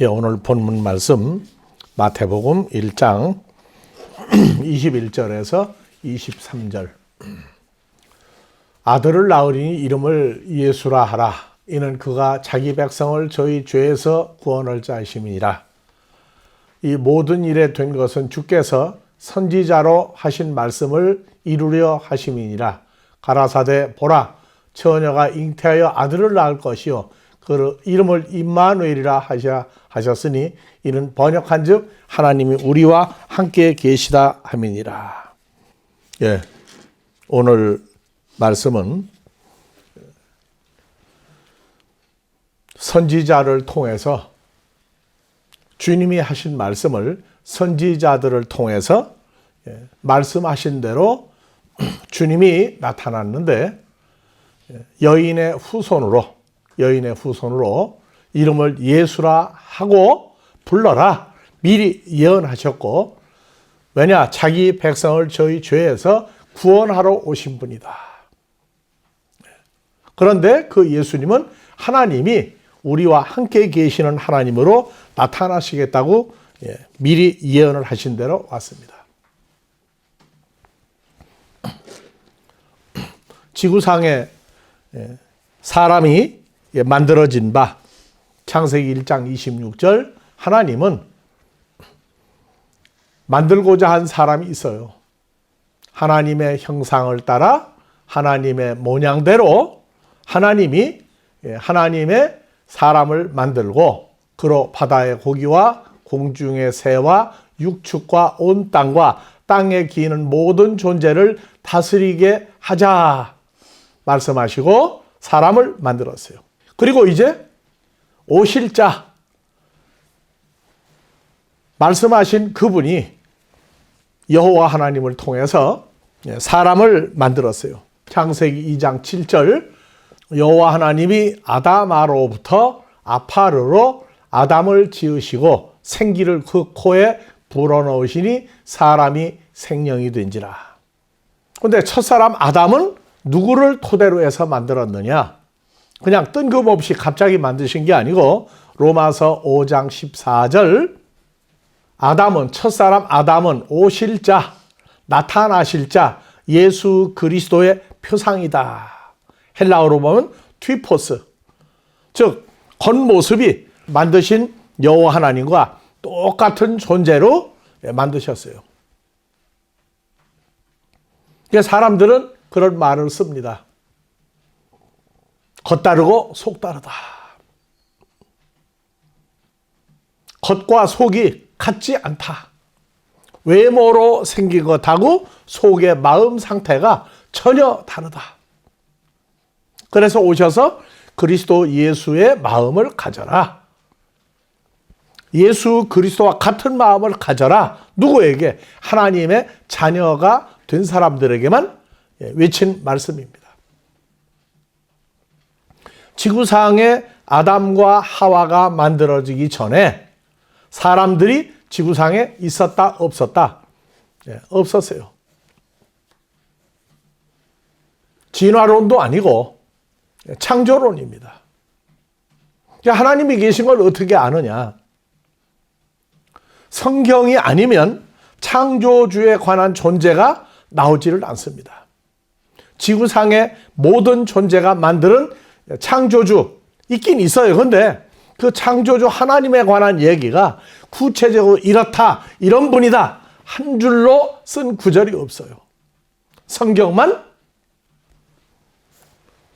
예, 오늘 본문 말씀 마태복음 1장 21절에서 23절. 아들을 낳으리니 이름을 예수라 하라. 이는 그가 자기 백성을 저희 죄에서 구원할 자이심이니라. 이 모든 일에 된 것은 주께서 선지자로 하신 말씀을 이루려 하심이니라. 가라사대 보라 처녀가 잉태하여 아들을 낳을 것이요 그 이름을 임마누엘이라 하셔 하셨으니 이는 번역한즉 하나님이 우리와 함께 계시다 함이니라. 예. 오늘 말씀은 선지자를 통해서 주님이 하신 말씀을 선지자들을 통해서 예, 말씀하신 대로 주님이 나타났는데 예, 여인의 후손으로 여인의 후손으로 이름을 예수라 하고 불러라 미리 예언하셨고 왜냐 자기 백성을 저희 죄에서 구원하러 오신 분이다. 그런데 그 예수님은 하나님이 우리와 함께 계시는 하나님으로 나타나시겠다고 예, 미리 예언을 하신 대로 왔습니다. 지구상에 예, 사람이 예, 만들어진 바 창세기 1장 26절 하나님은 만들고자 한 사람이 있어요. 하나님의 형상을 따라 하나님의 모양대로 하나님이 예, 하나님의 사람을 만들고 그로 바다의 고기와 공중의 새와 육축과 온 땅과 땅에 기는 모든 존재를 다스리게 하자 말씀하시고 사람을 만들었어요. 그리고 이제 오실 자 말씀하신 그분이 여호와 하나님을 통해서 사람을 만들었어요. 창세기 2장 7절 여호와 하나님이 아담아로부터 아파르로 아담을 지으시고 생기를 그 코에 불어넣으시니 사람이 생명이 된지라. 근데 첫사람 아담은 누구를 토대로 해서 만들었느냐? 그냥 뜬금없이 갑자기 만드신 게 아니고 로마서 5장 14절 아담은 첫사람 아담은 오실 자 나타나실 자 예수 그리스도의 표상이다. 헬라어로 보면 튀포스 즉 겉모습이 만드신 여호와 하나님과 똑같은 존재로 만드셨어요. 사람들은 그런 말을 씁니다. 겉다르고 속다르다. 겉과 속이 같지 않다. 외모로 생긴 것하고 속의 마음 상태가 전혀 다르다. 그래서 오셔서 그리스도 예수의 마음을 가져라. 예수 그리스도와 같은 마음을 가져라. 누구에게? 하나님의 자녀가 된 사람들에게만 외친 말씀입니다. 지구상에 아담과 하와가 만들어지기 전에 사람들이 지구상에 있었다, 없었다? 예, 없었어요. 진화론도 아니고 창조론입니다. 하나님이 계신 걸 어떻게 아느냐? 성경이 아니면 창조주에 관한 존재가 나오지를 않습니다. 지구상의 모든 존재가 만드는 창조주 있긴 있어요. 근데 그 창조주 하나님에 관한 얘기가 구체적으로 이렇다, 이런 분이다, 한 줄로 쓴 구절이 없어요. 성경만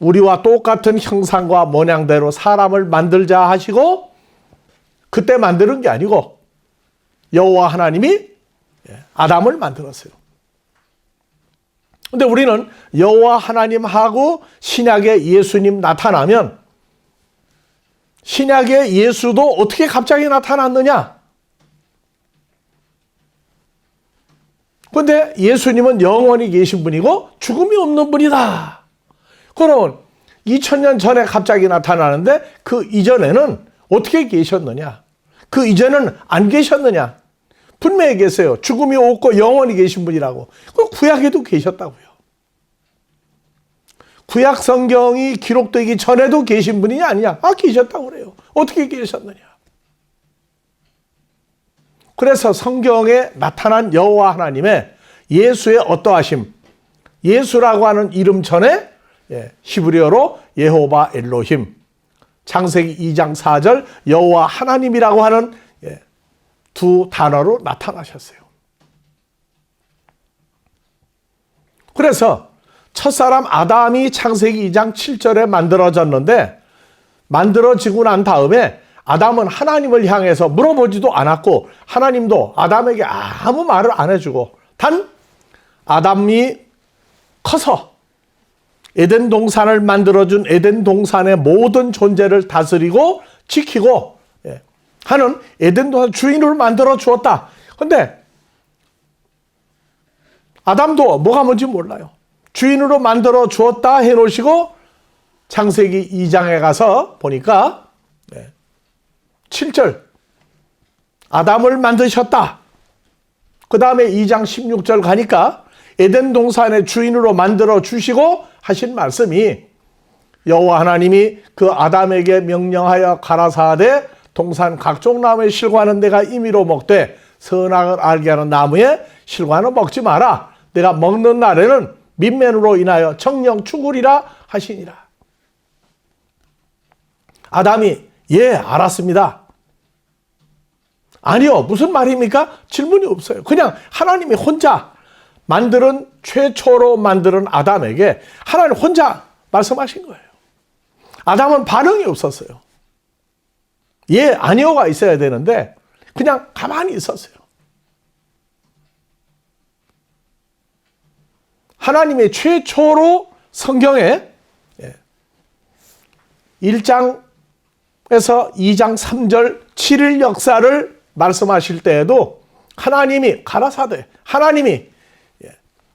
우리와 똑같은 형상과 모양대로 사람을 만들자 하시고 그때 만드는 게 아니고 여호와 하나님이 아담을 만들었어요. 근데 우리는 여호와 하나님하고 신약의 예수님 나타나면 신약의 예수도 어떻게 갑자기 나타났느냐? 근데 예수님은 영원히 계신 분이고 죽음이 없는 분이다. 그러면 2000년 전에 갑자기 나타나는데 그 이전에는 어떻게 계셨느냐? 그 이전은 안 계셨느냐? 분명히 계세요. 죽음이 없고 영원히 계신 분이라고. 그 구약에도 계셨다고요. 구약 성경이 기록되기 전에도 계신 분이 아니냐? 아, 계셨다고 그래요. 어떻게 계셨느냐? 그래서 성경에 나타난 여호와 하나님의 예수의 어떠하심, 예수라고 하는 이름 전에 예, 히브리어로 예호바 엘로힘, 창세기 2장 4절 여호와 하나님이라고 하는 예, 두 단어로 나타나셨어요. 그래서 첫사람 아담이 창세기 2장 7절에 만들어졌는데 만들어지고 난 다음에 아담은 하나님을 향해서 물어보지도 않았고 하나님도 아담에게 아무 말을 안 해주고 단 아담이 커서 에덴 동산을 만들어준 에덴 동산의 모든 존재를 다스리고 지키고 예, 하는 에덴 동산 주인을 만들어 주었다. 근데 아담도 뭐가 뭔지 몰라요. 주인으로 만들어 주었다 해 놓으시고 창세기 2장에 가서 보니까 7절 아담을 만드셨다. 그 다음에 2장 16절 가니까 에덴 동산의 주인으로 만들어 주시고 하신 말씀이 여호와 하나님이 그 아담에게 명령하여 가라사대 동산 각종 나무에 실과는 내가 임의로 먹되 선악을 알게 하는 나무에 실과는 먹지 마라. 내가 먹는 날에는 민면으로 인하여 정령 죽으리라 하시니라. 아담이 예 알았습니다. 아니요 무슨 말입니까? 질문이 없어요. 그냥 하나님이 혼자 만드는 최초로 만드는 아담에게 하나님 혼자 말씀하신 거예요. 아담은 반응이 없었어요. 예, 아니요가 있어야 되는데 그냥 가만히 있었어요. 하나님의 최초로 성경에 1장에서 2장 3절 7일 역사를 말씀하실 때에도 하나님이 가라사대 하나님이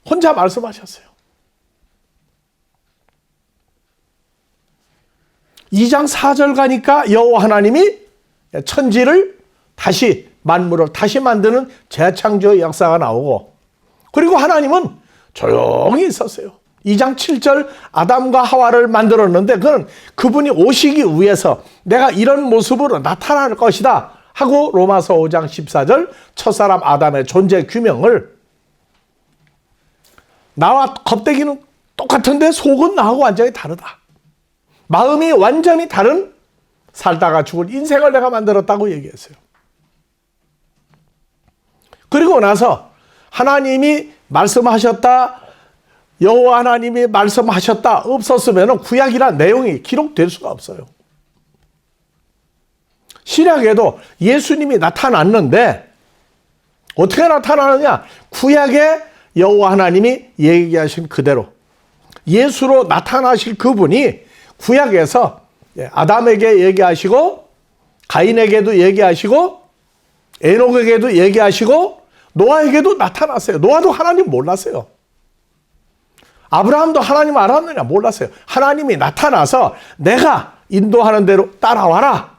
혼자 말씀하셨어요. 2장 4절 가니까 여호와 하나님이 천지를 다시 만물을 다시 만드는 재창조의 역사가 나오고 그리고 하나님은 조용히 있었어요. 2장 7절 아담과 하와를 만들었는데 그는 그분이 오시기 위해서 내가 이런 모습으로 나타날 것이다 하고 로마서 5장 14절 첫사람 아담의 존재 규명을 나와 겁대기는 똑같은데 속은 나하고 완전히 다르다. 마음이 완전히 다른 살다가 죽을 인생을 내가 만들었다고 얘기했어요. 그리고 나서 하나님이 말씀하셨다, 여호와 하나님이 말씀하셨다 없었으면 구약이란 내용이 기록될 수가 없어요. 신약에도 예수님이 나타났는데 어떻게 나타나느냐? 구약에 여호와 하나님이 얘기하신 그대로 예수로 나타나실 그분이 구약에서 아담에게 얘기하시고 가인에게도 얘기하시고 에녹에게도 얘기하시고 노아에게도 나타났어요. 노아도 하나님 몰랐어요. 아브라함도 하나님 알았느냐 몰랐어요. 하나님이 나타나서 내가 인도하는 대로 따라와라.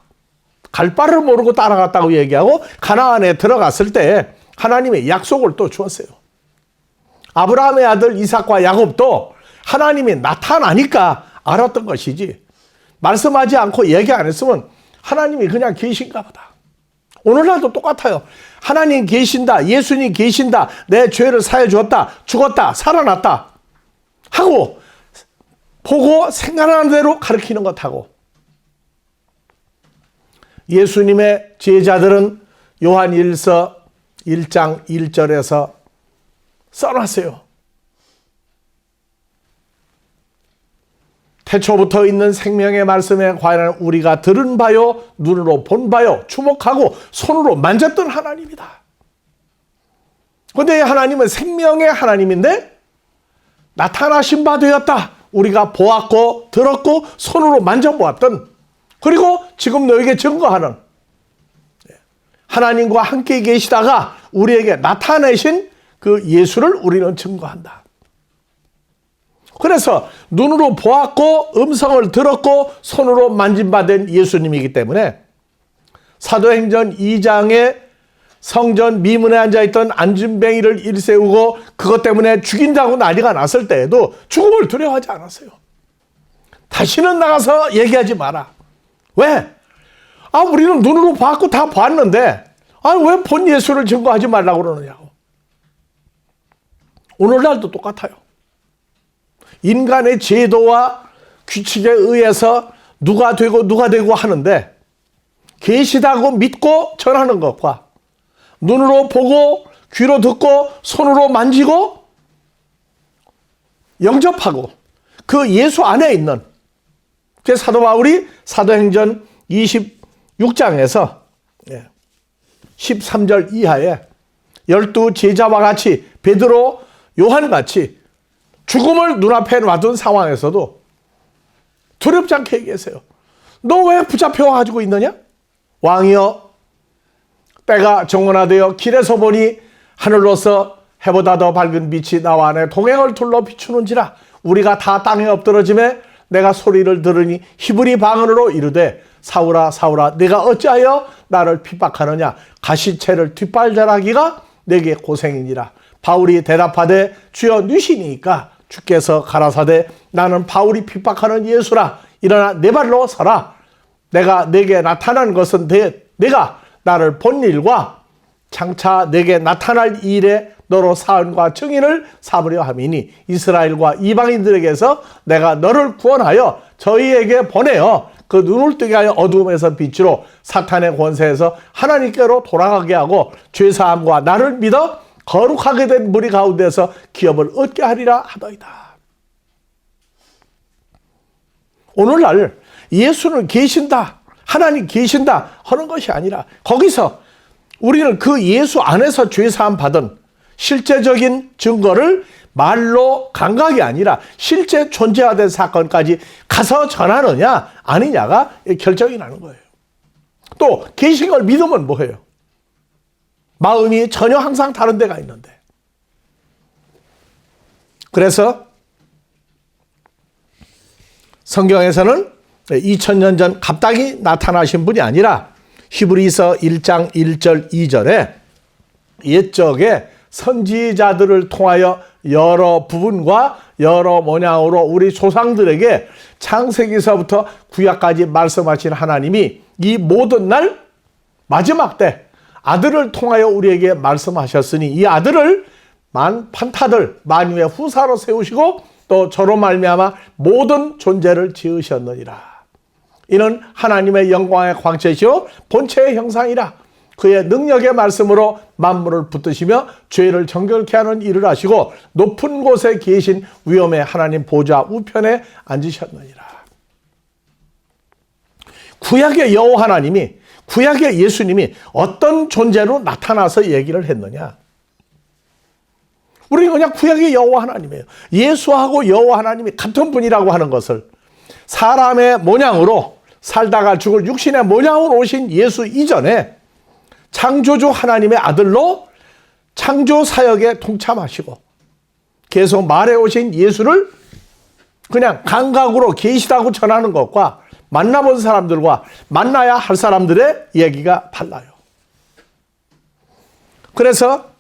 갈 바를 모르고 따라갔다고 얘기하고 가나안에 들어갔을 때 하나님의 약속을 또 주었어요. 아브라함의 아들 이삭과 야곱도 하나님이 나타나니까 알았던 것이지. 말씀하지 않고 얘기 안 했으면 하나님이 그냥 계신가 보다. 오늘날도 똑같아요. 하나님 계신다. 예수님 계신다. 내 죄를 사해 주었다. 죽었다. 살아났다. 하고 보고 생각하는 대로 가르치는 것하고 예수님의 제자들은 요한 1서 1장 1절에서 써놨어요. 태초부터 있는 생명의 말씀에 관한 우리가 들은 바요, 눈으로 본 바요, 주목하고 손으로 만졌던 하나님이다. 근데 하나님은 생명의 하나님인데 나타나신 바 되었다. 우리가 보았고 들었고 손으로 만져보았던 그리고 지금 너에게 증거하는 하나님과 함께 계시다가 우리에게 나타내신 그 예수를 우리는 증거한다. 그래서 눈으로 보았고 음성을 들었고 손으로 만진받은 예수님이기 때문에 사도행전 2장에 성전 미문에 앉아있던 안진뱅이를 일세우고 그것 때문에 죽인다고 난리가 났을 때에도 죽음을 두려워하지 않았어요. 다시는 나가서 얘기하지 마라. 왜? 아, 우리는 눈으로 봤고 다 봤는데, 아니, 왜본 예수를 증거하지 말라고 그러느냐고. 오늘날도 똑같아요. 인간의 제도와 규칙에 의해서 누가 되고 누가 되고 하는데 계시다고 믿고 전하는 것과 눈으로 보고 귀로 듣고 손으로 만지고 영접하고 그 예수 안에 있는 그 사도 바울이 사도행전 26장에서 13절 이하에 열두 제자와 같이 베드로 요한 같이 죽음을 눈앞에 놔둔 상황에서도 두렵지 않게 얘기했어요. 너 왜 붙잡혀 가지고 있느냐? 왕이여 때가 정원화되어 길에서 보니 하늘로서 해보다 더 밝은 빛이 나와 안에 동행을 둘러 비추는지라 우리가 다 땅에 엎드러짐에 내가 소리를 들으니 히브리 방언으로 이르되 사울아 사울아 내가 어찌하여 나를 핍박하느냐 가시채를 뒷발자라기가 내게 고생이니라 바울이 대답하되 주여 누시니까 주께서 가라사대 나는 바울이 핍박하는 예수라. 일어나 내 발로 서라. 내가 내게 나타난 것은 내, 내가 나를 본 일과 장차 내게 나타날 일에 너로 사은과 증인을 삼으려 함이니 이스라엘과 이방인들에게서 내가 너를 구원하여 저희에게 보내어 그 눈을 뜨게 하여 어두움에서 빛으로 사탄의 권세에서 하나님께로 돌아가게 하고 죄사함과 나를 믿어 거룩하게 된 무리 가운데서 기업을 얻게 하리라 하더이다. 오늘날 예수는 계신다. 하나님 계신다. 하는 것이 아니라 거기서 우리는 그 예수 안에서 죄 사함 받은 실제적인 증거를 말로 감각이 아니라 실제 존재화된 사건까지 가서 전하느냐 아니냐가 결정이 나는 거예요. 또 계신 걸 믿으면 뭐예요? 마음이 전혀 항상 다른 데가 있는데. 그래서 성경에서는 2000년 전 갑자기 나타나신 분이 아니라 히브리서 1장 1절 2절에 옛적에 선지자들을 통하여 여러 부분과 여러 모양으로 우리 조상들에게 창세기서부터 구약까지 말씀하신 하나님이 이 모든 날 마지막 때 아들을 통하여 우리에게 말씀하셨으니 이 아들을 만 판타들 만유의 후사로 세우시고 또 저로 말미암아 모든 존재를 지으셨느니라. 이는 하나님의 영광의 광채시요 본체의 형상이라. 그의 능력의 말씀으로 만물을 붙드시며 죄를 정결케 하는 일을 하시고 높은 곳에 계신 위엄의 하나님 보좌 우편에 앉으셨느니라. 구약의 여호와 하나님이 구약의 예수님이 어떤 존재로 나타나서 얘기를 했느냐? 우리는 그냥 구약의 여호와 하나님이에요. 예수하고 여호와 하나님이 같은 분이라고 하는 것을 사람의 모양으로 살다가 죽을 육신의 모양으로 오신 예수 이전에 창조주 하나님의 아들로 창조 사역에 동참하시고 계속 말해 오신 예수를 그냥 감각으로 계시다고 전하는 것과 만나본 사람들과 만나야 할 사람들의 얘기가 달라요. 그래서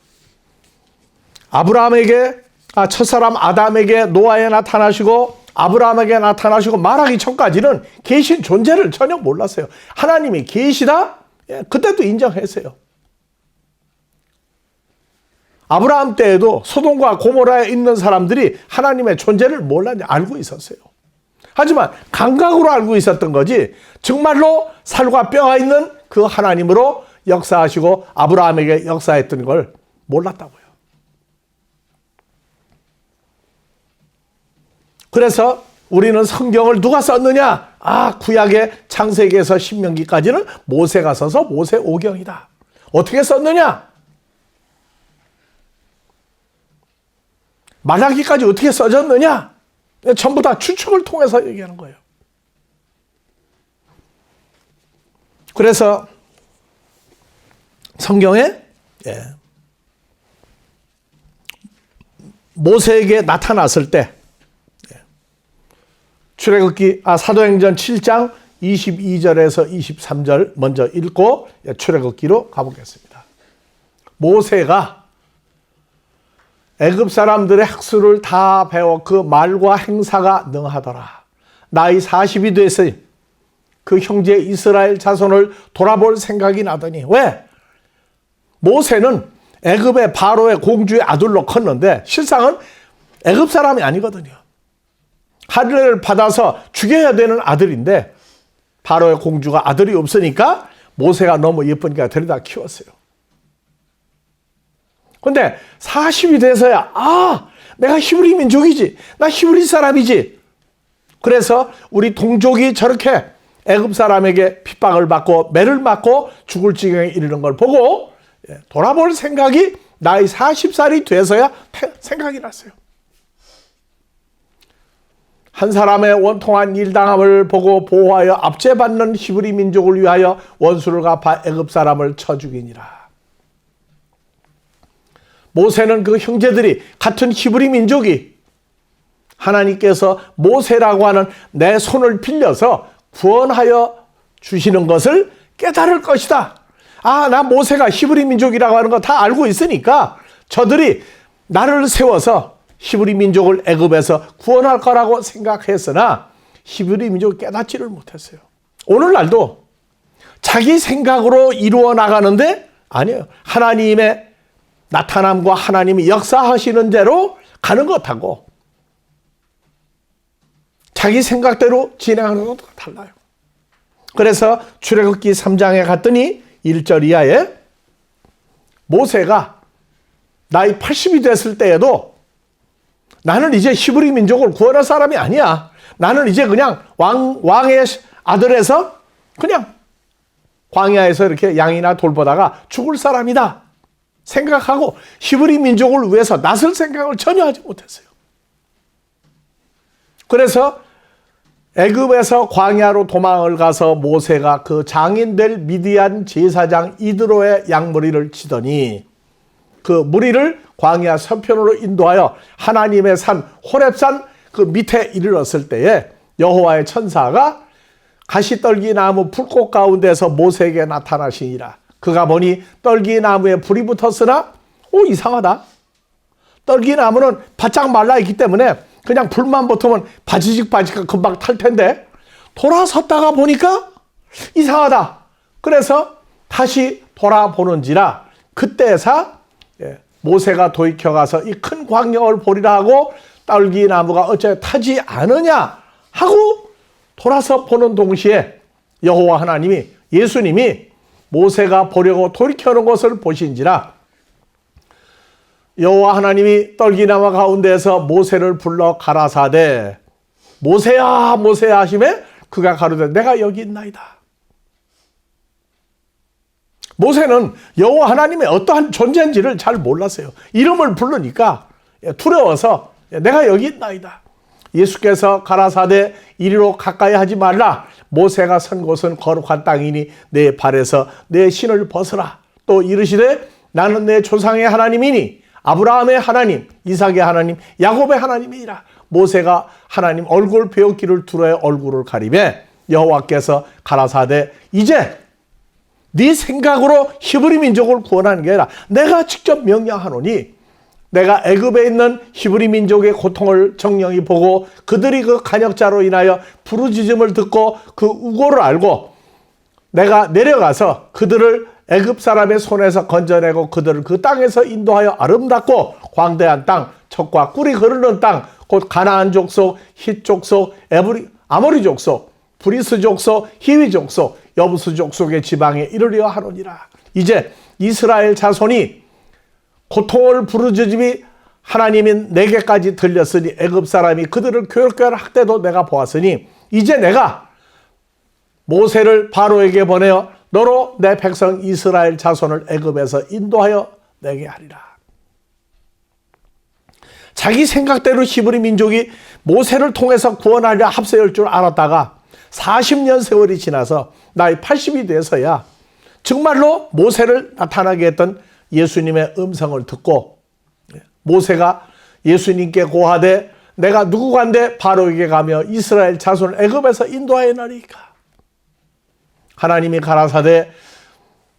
아브라함에게 아, 첫사람 아담에게 노아에 나타나시고 아브라함에게 나타나시고 말하기 전까지는 계신 존재를 전혀 몰랐어요. 하나님이 계시다? 예, 그때도 인정했어요. 아브라함 때에도 소돔과 고모라에 있는 사람들이 하나님의 존재를 몰랐냐 알고 있었어요. 하지만 감각으로 알고 있었던 거지 정말로 살과 뼈가 있는 그 하나님으로 역사하시고 아브라함에게 역사했던 걸 몰랐다고요. 그래서 우리는 성경을 누가 썼느냐? 아, 구약의 창세기에서 신명기까지는 모세가 써서 모세 오경이다. 어떻게 썼느냐? 말라기까지 어떻게 써졌느냐? 전부 다 추측을 통해서 얘기하는 거예요. 그래서 성경에 예, 모세에게 나타났을 때 예, 출애굽기 아 사도행전 7장 22절에서 23절 먼저 읽고 예, 출애굽기로 가보겠습니다. 모세가 애굽 사람들의 학술을 다 배워 그 말과 행사가 능하더라. 나이 40이 됐으니 그 형제 이스라엘 자손을 돌아볼 생각이 나더니 왜? 모세는 애굽의 바로의 공주의 아들로 컸는데 실상은 애굽 사람이 아니거든요. 할례를 받아서 죽여야 되는 아들인데 바로의 공주가 아들이 없으니까 모세가 너무 예쁘니까 데려다 키웠어요. 근데 40이 돼서야 아 내가 히브리 민족이지 나 히브리 사람이지 그래서 우리 동족이 저렇게 애굽 사람에게 핍박을 받고 매를 맞고 죽을 지경에 이르는 걸 보고 예, 돌아볼 생각이 나이 40살이 돼서야 생각이 났어요. 한 사람의 원통한 일당함을 보고 보호하여 압제받는 히브리 민족을 위하여 원수를 갚아 애굽 사람을 쳐 죽이니라. 모세는 그 형제들이 같은 히브리 민족이 하나님께서 모세라고 하는 내 손을 빌려서 구원하여 주시는 것을 깨달을 것이다. 아, 나 모세가 히브리 민족이라고 하는 거 다 알고 있으니까 저들이 나를 세워서 히브리 민족을 애굽에서 구원할 거라고 생각했으나 히브리 민족을 깨닫지를 못했어요. 오늘날도 자기 생각으로 이루어 나가는데 아니에요. 하나님의 나타남과 하나님이 역사하시는 대로 가는 것하고 자기 생각대로 진행하는 것과 달라요. 그래서 출애굽기 3장에 갔더니 1절 이하에 모세가 나이 80이 됐을 때에도 나는 이제 히브리 민족을 구원할 사람이 아니야. 나는 이제 그냥 왕, 왕의 아들에서 그냥 광야에서 이렇게 양이나 돌보다가 죽을 사람이다. 생각하고 히브리 민족을 위해서 나설 생각을 전혀 하지 못했어요. 그래서 애굽에서 광야로 도망을 가서 모세가 그 장인될 미디안 제사장 이드로의 양머리를 치더니 그 무리를 광야 서편으로 인도하여 하나님의 산 호렙산 그 밑에 이르렀을 때에 여호와의 천사가 가시떨기 나무 풀꽃 가운데서 모세에게 나타나시니라. 그가 보니 떨기 나무에 불이 붙었으나 오 이상하다. 떨기 나무는 바짝 말라 있기 때문에 그냥 불만 붙으면 바지직 바지가 금방 탈 텐데 돌아섰다가 보니까 이상하다. 그래서 다시 돌아보는지라 그때사 예, 모세가 도익혀 가서 이 큰 광경을 보리라 하고 딸기 나무가 어째 타지 않으냐 하고 돌아서 보는 동시에 여호와 하나님이 예수님이 모세가 보려고 돌이켜는 것을 보신지라 여호와 하나님이 떨기나무 가운데서 모세를 불러 가라사대 모세야 모세야 하심에 그가 가로되 내가 여기 있나이다. 모세는 여호와 하나님의 어떠한 존재인지를 잘 몰랐어요. 이름을 부르니까 두려워서 내가 여기 있나이다. 예수께서 가라사대 이리로 가까이 하지 말라. 모세가 선 곳은 거룩한 땅이니 내 발에서 내 신을 벗으라. 또 이르시되 나는 내 조상의 하나님이니 아브라함의 하나님, 이삭의 하나님, 야곱의 하나님이라. 모세가 하나님 얼굴 배웠기를 두려워 얼굴을 가리매 여호와께서 가라사대 이제 네 생각으로 히브리 민족을 구원하는 게 아니라 내가 직접 명령하노니 내가 애굽에 있는 히브리 민족의 고통을 정령히 보고 그들이 그 간역자로 인하여 부르짖음을 듣고 그 우고를 알고 내가 내려가서 그들을 애굽 사람의 손에서 건져내고 그들을 그 땅에서 인도하여 아름답고 광대한 땅, 척과 꿀이 흐르는 땅, 곧 가나안 족속, 힛 족속, 에브리 아모리 족속, 브리스 족속, 히위 족속, 여부스 족속의 지방에 이르려 하노니라. 이제 이스라엘 자손이 고통을 부르짖음이 하나님이 내게까지 들렸으니 애굽 사람이 그들을 교육교육 학대도 내가 보았으니 이제 내가 모세를 바로에게 보내어 너로 내 백성 이스라엘 자손을 애굽에서 인도하여 내게 하리라. 자기 생각대로 히브리 민족이 모세를 통해서 구원하려 합세할 줄 알았다가 40년 세월이 지나서 나이 80이 돼서야 정말로 모세를 나타나게 했던 예수님의 음성을 듣고 모세가 예수님께 고하되 내가 누구간데 바로에게 가며 이스라엘 자손을 애굽에서 인도하여 나리까? 하나님이 가라사대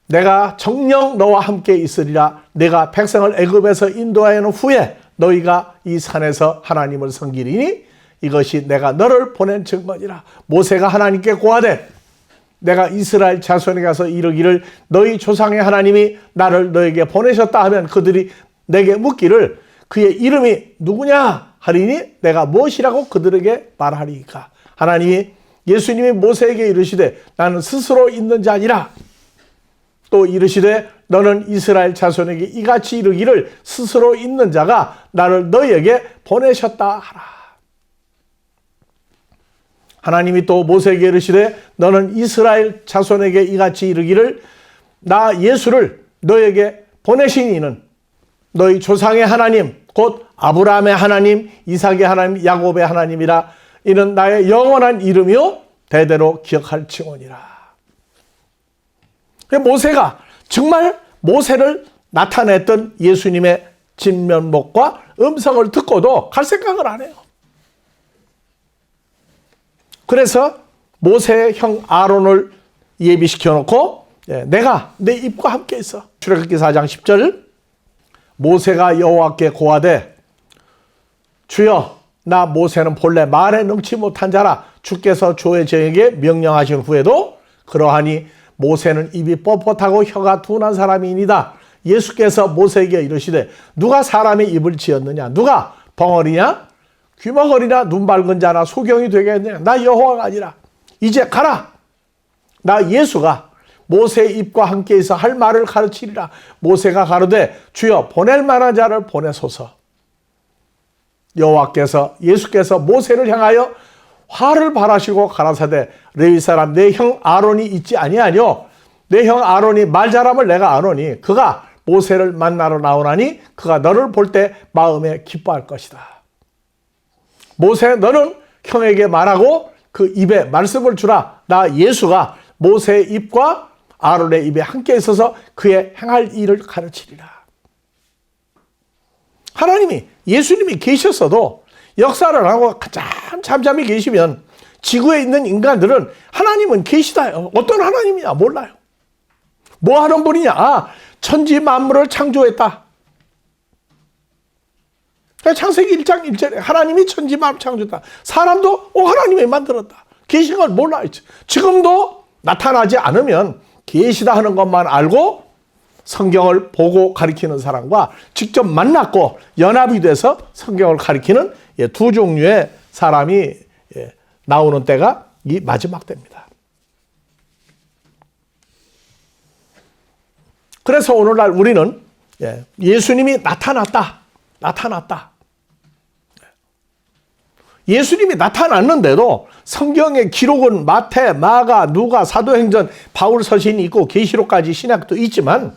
내가 정령 너와 함께 있으리라. 내가 백성을 애굽에서 인도하여 후에 너희가 이 산에서 하나님을 섬기리니 이것이 내가 너를 보낸 증거니라. 모세가 하나님께 고하되 내가 이스라엘 자손에 가서 이르기를 너희 조상의 하나님이 나를 너에게 보내셨다 하면 그들이 내게 묻기를 그의 이름이 누구냐 하리니 내가 무엇이라고 그들에게 말하리까 하나님이 예수님이 모세에게 이르시되 나는 스스로 있는 자 아니라 또 이르시되 너는 이스라엘 자손에게 이같이 이르기를 스스로 있는 자가 나를 너희에게 보내셨다 하라. 하나님이 또 모세에게 이르시되 너는 이스라엘 자손에게 이같이 이르기를 나 예수를 너에게 보내신 이는 너희 조상의 하나님 곧 아브라함의 하나님 이삭의 하나님 야곱의 하나님이라 이는 나의 영원한 이름이요 대대로 기억할 칭원이라. 모세가 정말 모세를 나타냈던 예수님의 진면목과 음성을 듣고도 갈 생각을 안 해요. 그래서 모세의 형 아론을 예비시켜 놓고 예, 내가 내 입과 함께 있어. 출애굽기 4장 10절 모세가 여호와께 고하되 주여 나 모세는 본래 말에 능치 못한 자라 주께서 조의 저에게 명령하신 후에도 그러하니 모세는 입이 뻣뻣하고 혀가 둔한 사람이니다. 예수께서 모세에게 이르시되 누가 사람의 입을 지었느냐 누가 벙어리냐 귀머거리나 눈 밝은 자나 소경이 되겠느냐? 나 여호와가 아니라. 이제 가라. 나 예수가 모세의 입과 함께 있어 할 말을 가르치리라. 모세가 가로되 주여 보낼 만한 자를 보내소서. 여호와께서 예수께서 모세를 향하여 화를 발하시고 가라사대 레위 사람 내 형 아론이 있지 아니하뇨? 내 형 아론이 말 잘함을 내가 아노니 그가 모세를 만나러 나오나니 그가 너를 볼 때 마음에 기뻐할 것이다. 모세 너는 형에게 말하고 그 입에 말씀을 주라. 나 예수가 모세의 입과 아론의 입에 함께 있어서 그의 행할 일을 가르치리라. 하나님이 예수님이 계셨어도 역사를 하고 가장 잠잠히 계시면 지구에 있는 인간들은 하나님은 계시다. 어떤 하나님이냐 몰라요. 뭐 하는 분이냐? 아, 천지 만물을 창조했다. 창세기 1장 1절에 하나님이 천지 만물 창조했다. 사람도 어 하나님이 만들었다. 계신 걸 몰라. 지금도 나타나지 않으면 계시다 하는 것만 알고 성경을 보고 가리키는 사람과 직접 만났고 연합이 돼서 성경을 가리키는 예, 두 종류의 사람이 예, 나오는 때가 이 마지막 때입니다. 그래서 오늘날 우리는 예, 예수님이 나타났다. 나타났다. 예수님이 나타났는데도 성경의 기록은 마태, 마가, 누가, 사도행전, 바울 서신이 있고 계시록까지 신약도 있지만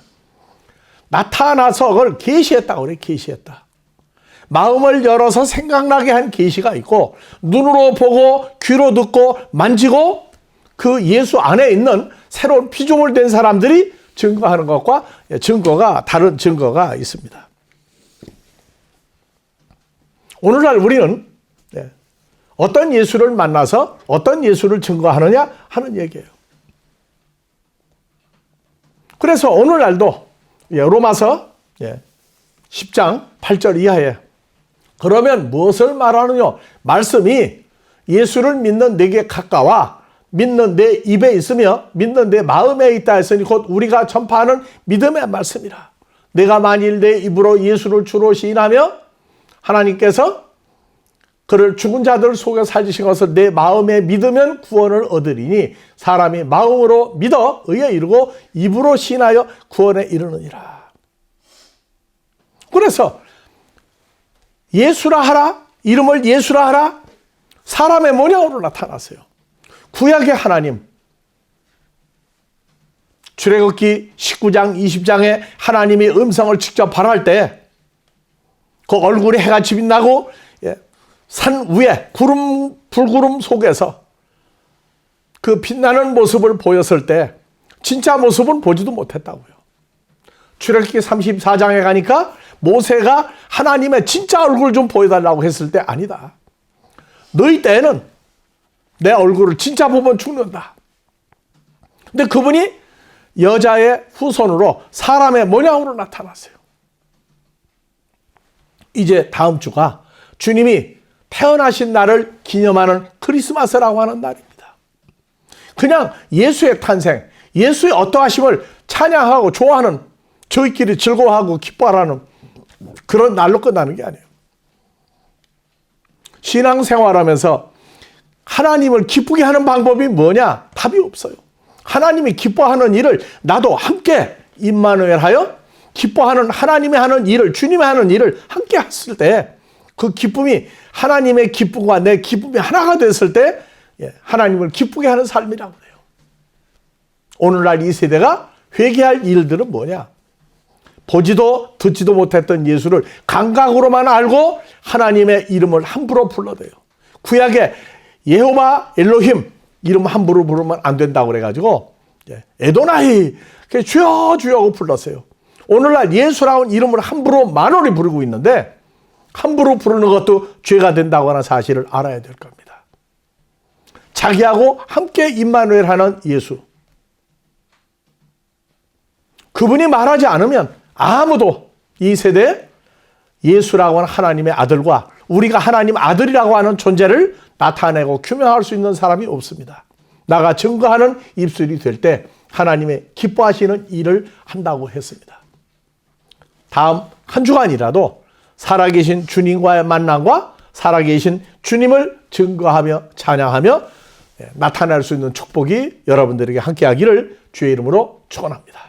나타나서 그걸 계시했다 그래 계시했다. 마음을 열어서 생각나게 한 계시가 있고 눈으로 보고 귀로 듣고 만지고 그 예수 안에 있는 새로운 피조물 된 사람들이 증거하는 것과 증거가 다른 증거가 있습니다. 오늘날 우리는 네, 어떤 예수를 만나서 어떤 예수를 증거하느냐 하는 얘기예요. 그래서 오늘날도 예, 로마서 10장 예, 8절 이하에 그러면 무엇을 말하느냐? 말씀이 예수를 믿는 내게 가까워 믿는 내 입에 있으며 믿는 내 마음에 있다 했으니 곧 우리가 전파하는 믿음의 말씀이라. 내가 만일 내 입으로 예수를 주로 시인하며 하나님께서 그를 죽은 자들 속에 살리신 것을 내 마음에 믿으면 구원을 얻으리니 사람이 마음으로 믿어 의에 이르고 입으로 신하여 구원에 이르느니라. 그래서 예수라 하라 이름을 예수라 하라 사람의 모양으로 나타났어요. 구약의 하나님 출애굽기 19장 20장에 하나님이 음성을 직접 발할 때 그 얼굴에 해가 빛나고 산 위에 구름 불구름 속에서 그 빛나는 모습을 보였을 때 진짜 모습은 보지도 못했다고요. 출애굽기 34장에 가니까 모세가 하나님의 진짜 얼굴 좀 보여달라고 했을 때 아니다. 너희 때는 내 얼굴을 진짜 보면 죽는다. 근데 그분이 여자의 후손으로 사람의 모양으로 나타났어요. 이제 다음 주가 주님이 태어나신 날을 기념하는 크리스마스라고 하는 날입니다. 그냥 예수의 탄생, 예수의 어떠하심을 찬양하고 좋아하는 저희끼리 즐거워하고 기뻐하라는 그런 날로 끝나는 게 아니에요. 신앙생활하면서 하나님을 기쁘게 하는 방법이 뭐냐? 답이 없어요. 하나님이 기뻐하는 일을 나도 함께 임마누엘하여 기뻐하는 하나님이 하는 일을 주님이 하는 일을 함께 했을 때 그 기쁨이 하나님의 기쁨과 내 기쁨이 하나가 됐을 때 예, 하나님을 기쁘게 하는 삶이라고 그래요. 오늘날 이 세대가 회개할 일들은 뭐냐? 보지도 듣지도 못했던 예수를 감각으로만 알고 하나님의 이름을 함부로 불러대요. 구약에 예호바 엘로힘 이름 함부로 부르면 안 된다고 그래가지고 예, 에도나이 그 주여 주여 하고 불렀어요. 오늘날 예수라는 이름을 함부로 만원이 부르고 있는데 함부로 부르는 것도 죄가 된다고 하는 사실을 알아야 될 겁니다. 자기하고 함께 임마누엘 하는 예수. 그분이 말하지 않으면 아무도 이 세대에 예수라고 하는 하나님의 아들과 우리가 하나님 아들이라고 하는 존재를 나타내고 규명할 수 있는 사람이 없습니다. 나가 증거하는 입술이 될 때 하나님의 기뻐하시는 일을 한다고 했습니다. 다음 한 주간이라도 살아계신 주님과의 만남과 살아계신 주님을 증거하며 찬양하며 나타날 수 있는 축복이 여러분들에게 함께하기를 주의 이름으로 축원합니다.